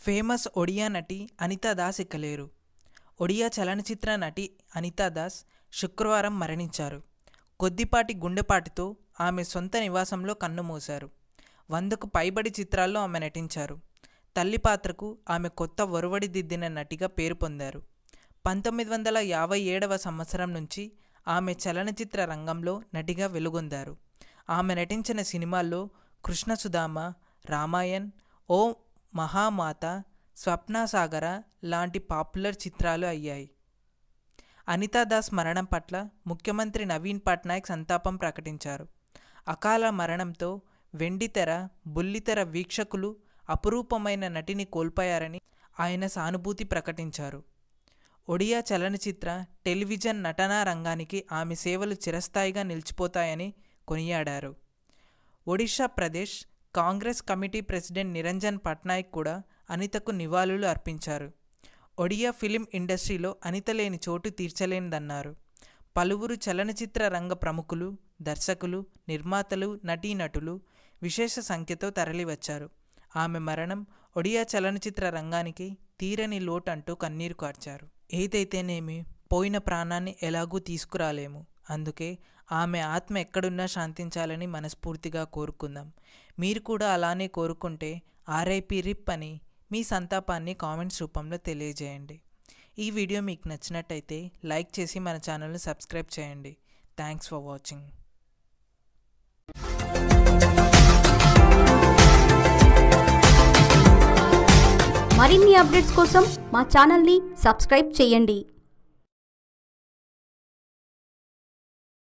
Famous Odia నటి అనితా దాస్ ఇక లేరు ఒడియా చలనచిత్ర నటి అనితా దాస్ శుక్రవారం మరణించారు. కొద్దిపాటి గుండెపాటితో ఆమె సొంత నివాసంలో కన్నుమూశారు వందకు పైబడి చిత్రాల్లో ఆమె నటించారు. తల్లి పాత్రకు ఆమె కొత్త ఒరవడి దిద్దిన నటిగా పేరు పొందారు. పంతొమ్మిది వందల యాభై ఏడవ సంవత్సరం నుంచి ఆమె చలనచిత్ర రంగంలో నటిగా వెలుగొందారు. ఆమె నటించిన సినిమాల్లో కృష్ణసుధామ రామాయణ్ ఓ మహామాత స్వప్నసాగర లాంటి పాపులర్ చిత్రాలు అయ్యాయి. అనితాదాస్ మరణం పట్ల ముఖ్యమంత్రి నవీన్ పట్నాయక్ సంతాపం ప్రకటించారు. అకాల మరణంతో వెండితెర బుల్లితెర వీక్షకులు అపురూపమైన నటిని కోల్పోయారని ఆయన సానుభూతి ప్రకటించారు. ఒడియా చలనచిత్ర టెలివిజన్ నటనా రంగానికి ఆమె సేవలు చిరస్థాయిగా నిలిచిపోతాయని కొనియాడారు. ఒడిషా ప్రదేశ్ కాంగ్రెస్ కమిటీ ప్రెసిడెంట్ నిరంజన్ పట్నాయక్ కూడా అనితకు నివాళులు అర్పించారు. ఒడియా ఫిలిం ఇండస్ట్రీలో అనిత లేని చోటు తీర్చలేనిదన్నారు. పలువురు చలనచిత్ర రంగ ప్రముఖులు దర్శకులు నిర్మాతలు నటీనటులు విశేష సంఖ్యతో తరలివచ్చారు. ఆమె మరణం ఒడియా చలనచిత్ర రంగానికి తీరని లోటు అంటూ కన్నీరు కార్చారు. ఏదైతేనేమి పోయిన ప్రాణాన్ని ఎలాగూ తీసుకురాలేము. అందుకే ఆమె ఆత్మ ఎక్కడున్నా శాంతించాలని మనస్ఫూర్తిగా కోరుకుందాం. మీరు కూడా అలానే కోరుకుంటే ఆర్ఐపి రిప్ అని మీ సంతాపాన్ని కామెంట్స్ రూపంలో తెలియజేయండి. ఈ వీడియో మీకు నచ్చినట్టయితే లైక్ చేసి మన ఛానల్ను సబ్స్క్రైబ్ చేయండి. Thanks for watching. మరిన్ని అప్డేట్స్ కోసం మా ఛానల్ని సబ్స్క్రైబ్ చేయండి.